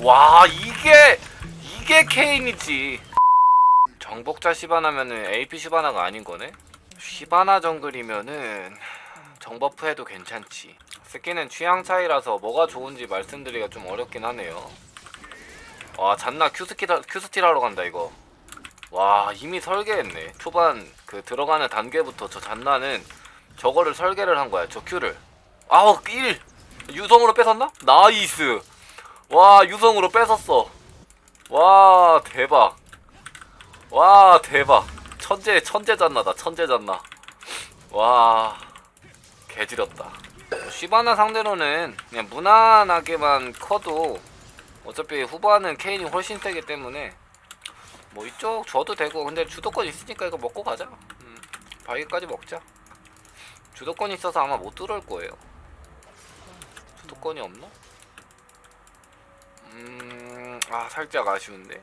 와 이게 이게 케인이지. 정복자 시바나면은 AP 시바나가 아닌 거네? 시바나 정글이면은 정버프 해도 괜찮지. 새끼는 취향 차이라서 뭐가 좋은지 말씀드리기가 좀 어렵긴 하네요. 와 잔나 큐스킬 큐스틸 하러 간다 이거. 와 이미 설계했네. 초반 그 들어가는 단계부터 저 잔나는 저거를 설계를 한 거야 저 큐를. 아우 1 유성으로 뺏었나? 나이스 와 유성으로 뺏었어. 와 대박. 와 대박. 천재 천재 잔나다 천재 잔나. 와 개지렸다. 시바나 상대로는 그냥 무난하게만 커도 어차피 후반은 케인이 훨씬 세기 때문에 뭐 이쪽 줘도 되고 근데 주도권 있으니까 이거 먹고 가자. 음, 바위까지 먹자. 주도권 있어서 아마 못 들어올 거예요. 주도권이 없나? 음, 아 살짝 아쉬운데.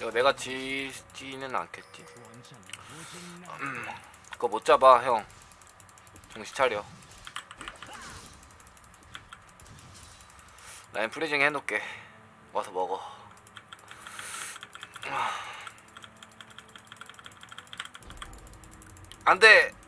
이거 내가 지지는 않겠지. 음, 그거 못 잡아 형. 정신 차려. 라인 프리징 해놓게. 와서 먹어. 아. 안돼.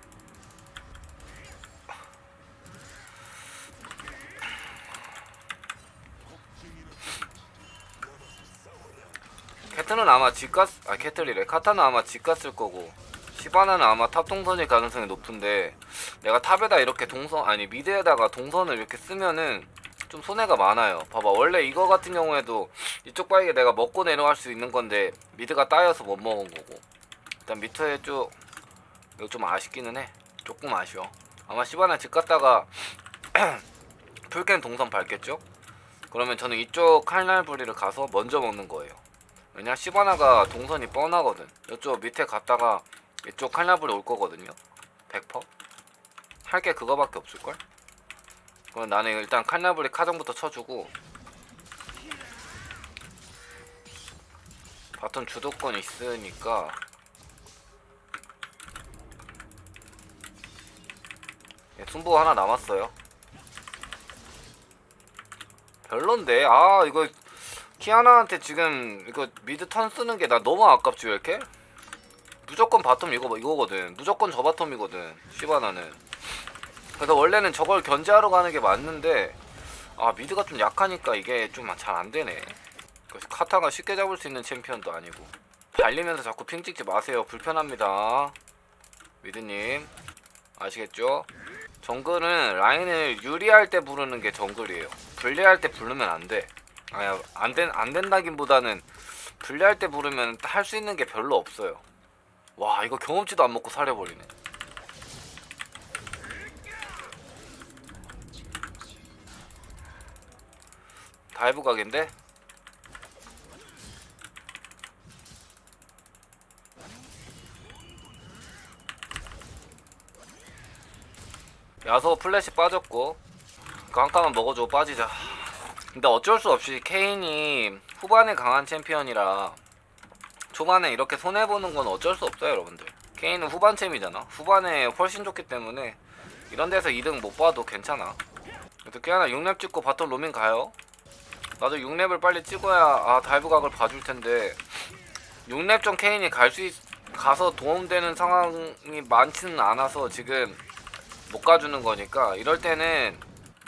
캐틀은 아마 집갔 아 캐틀이래. 카타는 아마 집갔을 거고 시바나는 아마 탑 동선일 가능성이 높은데 내가 탑에다 이렇게 동선 아니 미드에다가 동선을 이렇게 쓰면은 좀 손해가 많아요. 봐봐 원래 이거 같은 경우에도 이쪽 바위에 내가 먹고 내려갈 수 있는 건데 미드가 따여서 못 먹은 거고. 일단 미터에 쭉 이거 좀 아쉽기는 해. 조금 아쉬워. 아마 시바나 집 갔다가 풀캠 동선 밟겠죠? 그러면 저는 이쪽 칼날부리를 가서 먼저 먹는 거예요 왜냐 시바나가 동선이 뻔하거든. 이쪽 밑에 갔다가 이쪽 칼라불이 올 거거든요. 100%할 게 그거밖에 없을걸? 그럼 나는 일단 칼라불이 카정부터 쳐주고 바텀 주도권 있으니까 예, 순보 하나 남았어요. 별론데. 아 이거 키아나한테 지금 이거 미드 턴 쓰는 게 나 너무 아깝지 왜 이렇게? 무조건 바텀 이거 이거거든. 무조건 저 바텀이거든. 시바나는. 그래서 원래는 저걸 견제하러 가는 게 맞는데 아 미드가 좀 약하니까 이게 좀 잘 안 되네. 그래서 카타가 쉽게 잡을 수 있는 챔피언도 아니고 달리면서 자꾸 핑 찍지 마세요. 불편합니다. 미드님 아시겠죠? 정글은 라인을 유리할 때 부르는 게 정글이에요. 불리할 때 부르면 안 돼. 아야 안된 안 된다기보다는 불리할 때 부르면 할 수 있는 게 별로 없어요. 와 이거 경험치도 안 먹고 살해버리네. 다이브 각인데? 야소 플래시 빠졌고 그한 칸만 먹어주고 빠지자. 근데 어쩔 수 없이 케인이 후반에 강한 챔피언이라 초반에 이렇게 손해 보는 건 어쩔 수 없어요, 여러분들. 케인은 후반 챔이잖아. 후반에 훨씬 좋기 때문에 이런 데서 2등 못 봐도 괜찮아. 어떻게 하나 6렙 찍고 바텀 로밍 가요. 나도 6렙을 빨리 찍어야 아 다이브 각을 봐줄 텐데 6렙 좀 케인이 갈 수 가서 도움되는 상황이 많지는 않아서 지금 못 가주는 거니까 이럴 때는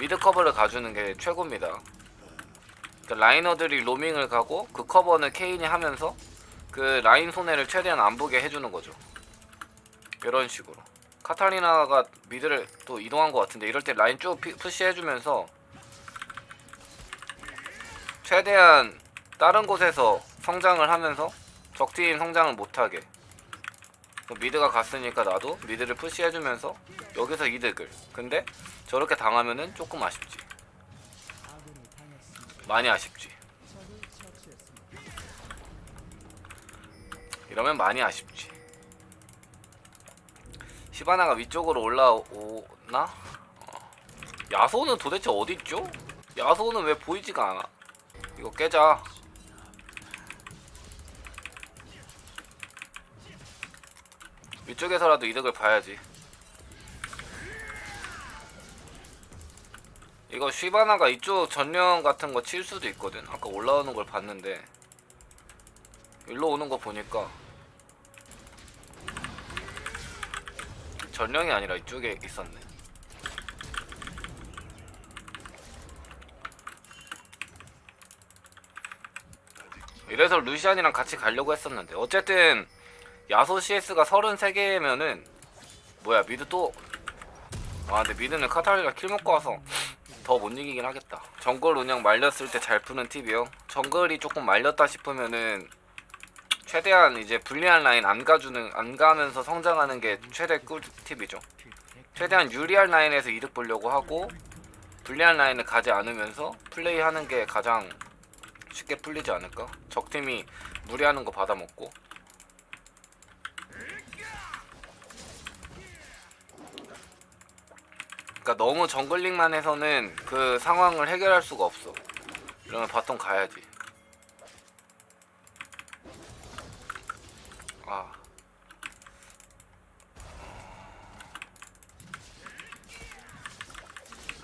미드 커버를 가주는 게 최고입니다. 그러니까 라이너들이 로밍을 가고 그 커버는 케인이 하면서 그 라인 손해를 최대한 안 보게 해주는 거죠. 이런 식으로. 카타리나가 미드를 또 이동한 것 같은데 이럴 때 라인 쭉 피- 푸시해주면서 최대한 다른 곳에서 성장을 하면서 적팀 성장을 못하게 그럼 미드가 갔으니까 나도 미드를 푸시해주면서 여기서 이득을 근데 저렇게 당하면은 조금 아쉽지 많이 아쉽지 이러면 많이 아쉽지 시바나가 위쪽으로 올라오나? 어. 야소는 도대체 어디 있죠? 야소는 왜 보이지가 않아? 이거 깨자. 위쪽에서라도 이득을 봐야지. 이거 쉬바나가 이쪽 전령 같은 거 칠 수도 있거든. 아까 올라오는 걸 봤는데 일로 오는 거 보니까 전령이 아니라 이쪽에 있었네. 이래서 루시안이랑 같이 가려고 했었는데 어쨌든 야소 CS가 33개면은 뭐야 미드 또 아 근데 미드는 카타리가 킬 먹고 와서 더 못 이기긴 하겠다. 정글 운영 말렸을 때 잘 푸는 팁이요. 정글이 조금 말렸다 싶으면은 최대한 이제 불리한 라인 안 가주는 안 가면서 성장하는 게 최대 꿀팁이죠. 최대한 유리한 라인에서 이득 보려고 하고 불리한 라인을 가지 않으면서 플레이하는 게 가장 쉽게 풀리지 않을까? 적팀이 무리하는 거 받아먹고 그러니까 너무 정글링만 해서는 그 상황을 해결할 수가 없어. 이러면 바텀 가야지. 아.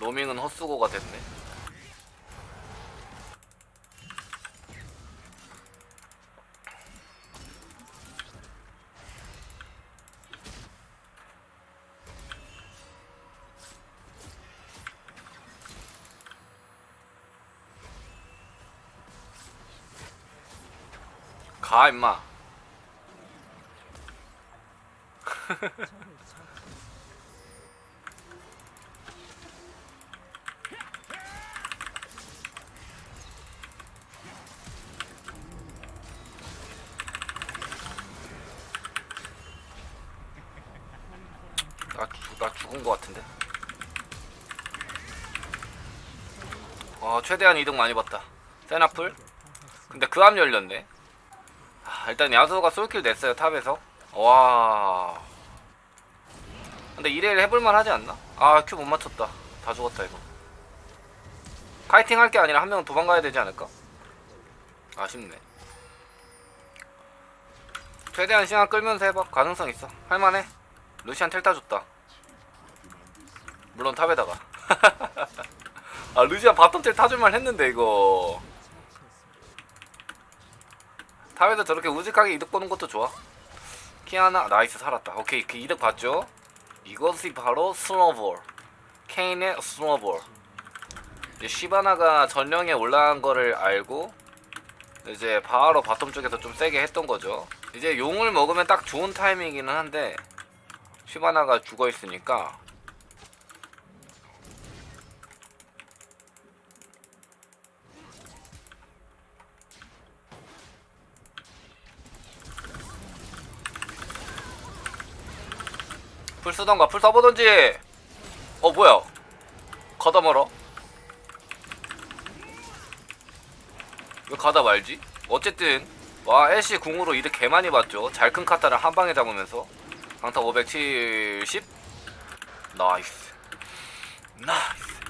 로밍은 헛수고가 됐네 가 임마. 나, 죽은 거 같은데. 어 최대한 이득 많이 봤다. 세나풀 근데 그 암 열렸네. 아, 일단 야수가 솔킬 냈어요 탑에서. 와. 근데 1회 해볼만 하지 않나? 아 큐 못 맞췄다. 다 죽었다 이거. 파이팅 할 게 아니라 한 명 도망가야 되지 않을까? 아쉽네. 최대한 시간 끌면서 해봐. 가능성 있어. 할만해. 루시안 텔타 줬다. 물론 탑에다가. 아 루시안 바텀 텔 타줄만 했는데 이거 탑에서 저렇게 우직하게 이득 보는 것도 좋아. 키아나 나이스 살았다. 오케이 그 이득 봤죠? 이것이 바로 스노볼. 케인의 스노볼. 이제 시바나가 전령에 올라간 거를 알고 이제 바로 바텀 쪽에서 좀 세게 했던 거죠. 이제 용을 먹으면 딱 좋은 타이밍이기는 한데 시바나가 죽어 있으니까 풀 쓰던가 풀 써보던지. 어 뭐야? 가다 말아 왜 가다 말지? 어쨌든 와 애쉬 궁으로 이득 개 많이 봤죠. 잘 큰 카타를 한 방에 잡으면서. 강타 570 나이스. 나이스.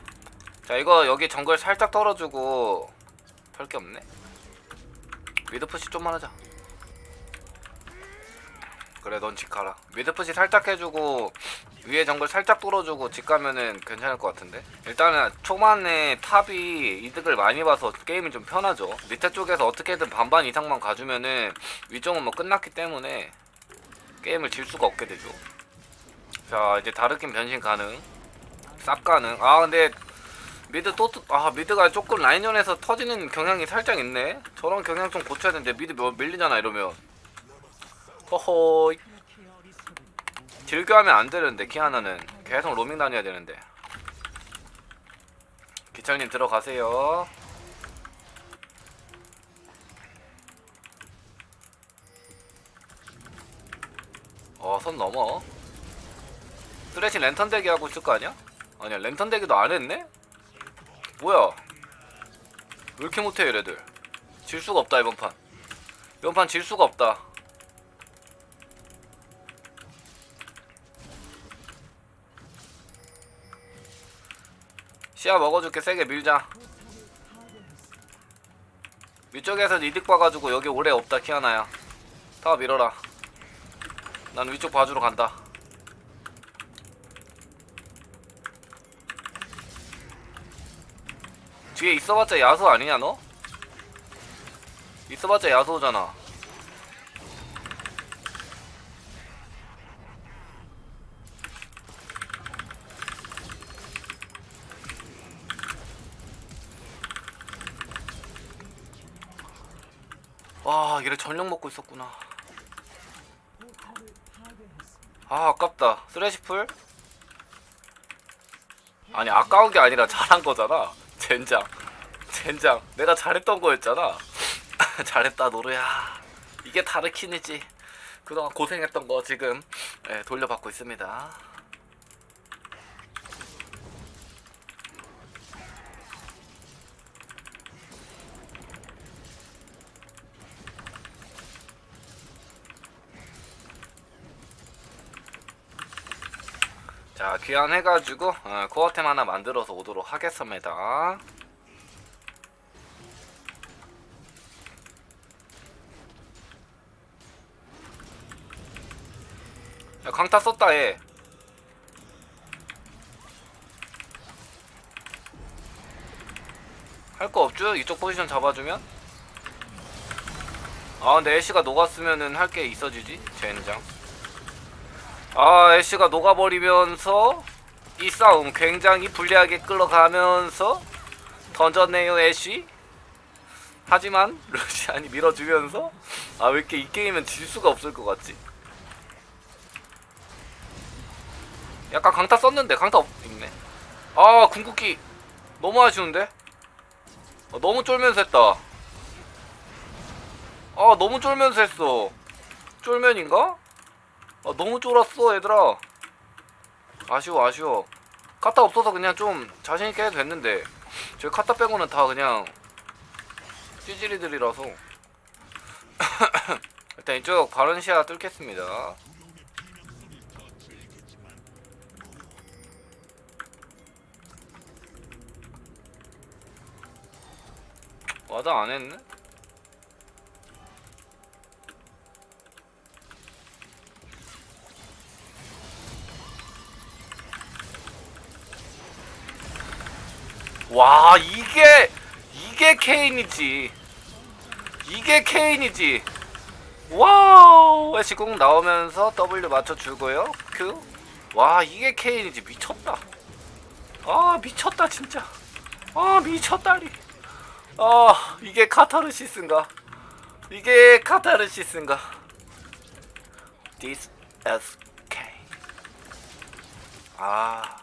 자 이거 여기 정글 살짝 떨어주고 별게 없네. 미드 푸시 좀만 하자 그래 넌 집 가라. 미드푸시 살짝 해주고 위에 정글 살짝 뚫어주고 집 가면은 괜찮을 것 같은데? 일단은 초반에 탑이 이득을 많이 봐서 게임이 좀 편하죠. 밑에 쪽에서 어떻게든 반반 이상만 가주면은 위쪽은 뭐 끝났기 때문에 게임을 질 수가 없게 되죠. 자 이제 다르킨 변신 가능. 쌉 가능. 아 근데 미드 또, 또- 아 미드가 조금 라인전에서 터지는 경향이 살짝 있네. 저런 경향 좀 고쳐야 되는데 미드 뭐 밀리잖아 이러면 허허 딜교하면 안 되는데 키아나는. 계속 로밍 다녀야 되는데. 기철님 들어가세요. 어 선 넘어. 쓰레쉬 랜턴 대기 하고 있을 거 아니야? 아니야 랜턴 대기도 안 했네? 뭐야? 왜 이렇게 못해 얘네들? 질 수가 없다 이번 판. 이번 판 질 수가 없다 시야 먹어줄게. 세게 밀자. 위쪽에서 이득 봐가지고 여기 오래 없다 키아나야. 다 밀어라. 난 위쪽 봐주러 간다. 뒤에 있어봤자 야수 아니냐 너? 있어봤자 야수잖아 와 얘네 전력 먹고 있었구나. 아 아깝다. 쓰레시풀? 아니 아까운 게 아니라 잘한 거잖아. 젠장. 젠장. 내가 잘했던 거였잖아. 잘했다 노루야. 이게 다르킨이지. 그동안 고생했던 거 지금 예, 돌려받고 있습니다 귀환해가지고 어, 코어템 하나 만들어서 오도록 하겠습니다 야, 강타 썼다 얘 할 거 없죠? 이쪽 포지션 잡아주면? 아 근데 애쉬가 녹았으면은 할 게 있어지지? 젠장 아 애쉬가 녹아버리면서 이 싸움 굉장히 불리하게 끌어가면서 던졌네요 애쉬. 하지만 루시안이 밀어주면서 아 왜 이렇게 이 게임은 질 수가 없을 것 같지? 약간 강타 썼는데 강타 없, 있네. 아 궁극기 너무 아쉬운데? 어, 너무 쫄면서 했다. 아 너무 쫄면서 했어. 쫄면인가? 아 너무 쫄았어 얘들아. 아쉬워 아쉬워. 카타 없어서 그냥 좀 자신있게 해도 됐는데 저희 카타 빼고는 다 그냥 찌질이들이라서. 일단 이쪽 바른시아 뚫겠습니다. 와다 안 했네? 와 이게 이게 케인이지. 이게 케인이지. 와우. 애쉬궁 나오면서 W 맞춰주고요. 큐와 이게 케인이지. 미쳤다. 아 미쳤다 진짜. 아 미쳤다리. 아 이게 카타르시스인가? 이게 카타르시스인가? This is K 아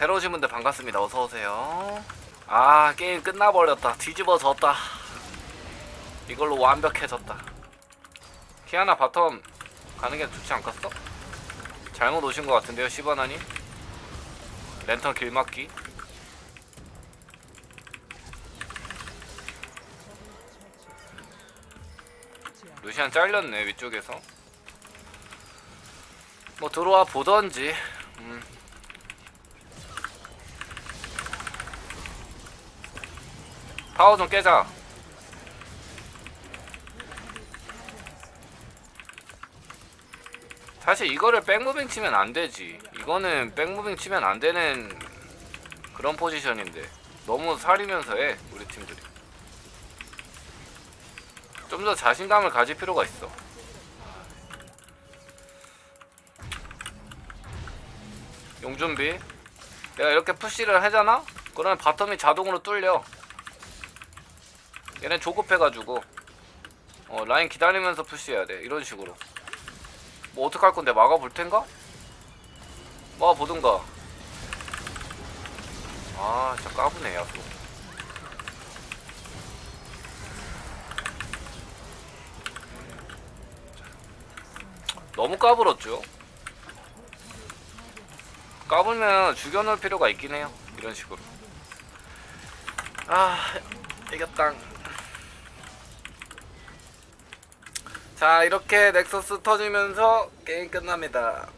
새로 오신 분들 반갑습니다. 어서 오세요. 아 게임 끝나버렸다. 뒤집어졌다. 이걸로 완벽해졌다. 키아나 바텀 가는 게 좋지 않겠어? 잘못 오신 것 같은데요, 시바나님? 랜턴 길막기. 루시안 잘렸네 위쪽에서. 뭐 들어와 보던지. 음. 타워 좀 깨자. 사실 이거를 백무빙 치면 안 되지. 이거는 백무빙 치면 안 되는 그런 포지션인데 너무 살이면서 해 우리 팀들이. 좀 더 자신감을 가질 필요가 있어. 용준비. 내가 이렇게 푸시를 하잖아? 그러면 바텀이 자동으로 뚫려. 얘네 조급해가지고 어 라인 기다리면서 푸시해야 돼. 이런 식으로. 뭐 어떡할 건데? 막아볼 텐가? 막아보든가. 아 진짜 까부네 야수 너무 까불었죠? 까불면 죽여놓을 필요가 있긴 해요. 이런 식으로. 아 이겼당 자 이렇게 넥서스 터지면서 게임 끝납니다